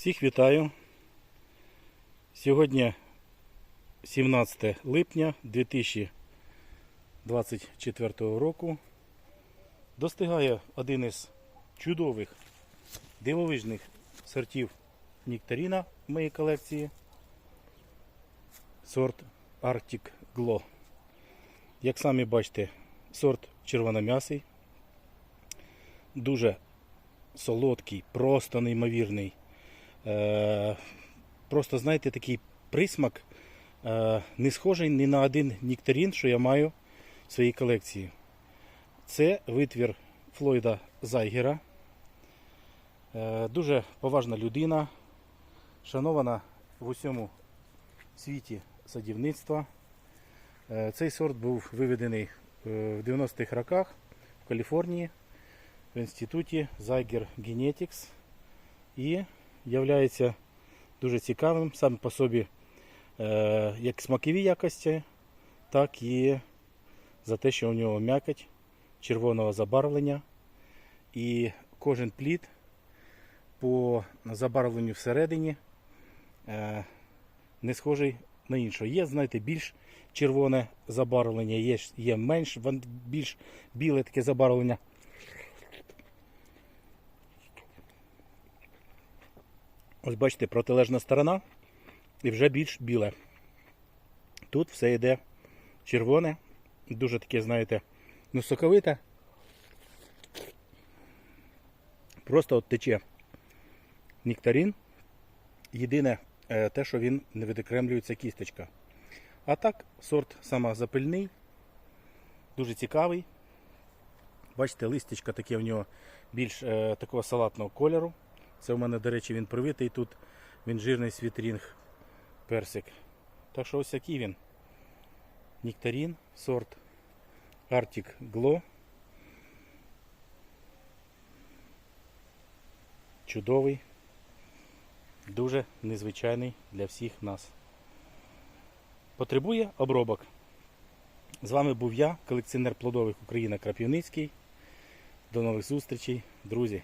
Всіх вітаю. Сьогодні 17 липня 2024 року. Достигає один із чудових дивовижних сортів нектаріна в моїй колекції. Сорт Arctic Glow. Як самі бачите, сорт червоном'ясий. Дуже солодкий, просто неймовірний. Е, просто, знаєте, такий присмак, е, не схожий ні на один нектарин, що я маю в своїй колекції. Це витвір Флойда Зайгера. Е, дуже поважна людина, шанована в усьому світі садівництва. Цей сорт був виведений в 90-х роках в Каліфорнії в інституті Zyger Genetics і являється дуже цікавим сам по собі е, як смакові якості, так і за те, що у нього м'якоть червоного забарвлення. І кожен плід по забарвленню всередині е, не схожий на іншого. Є, знаєте, більш червоне забарвлення, є, є менш більш біле таке забарвлення. Ось бачите, протилежна сторона і вже більш біле. Тут все йде червоне, дуже таке, знаєте, ну соковите. Просто от тече нектарин. Єдине е, те, що він не відокремлюється кісточка. А так, сорт самозапильний, дуже цікавий. Бачите, листячка таке в нього більш е, такого салатного кольору. Це в мене, до речі, він привитий тут. Він жирний світрінг персик. Так що ось який він. Нектарин, сорт Arctic Glow. Чудовий, дуже незвичайний для всіх нас. Потребує обробок. З вами був я, колекціонер плодових Україна Крапівницький. До нових зустрічей, друзі!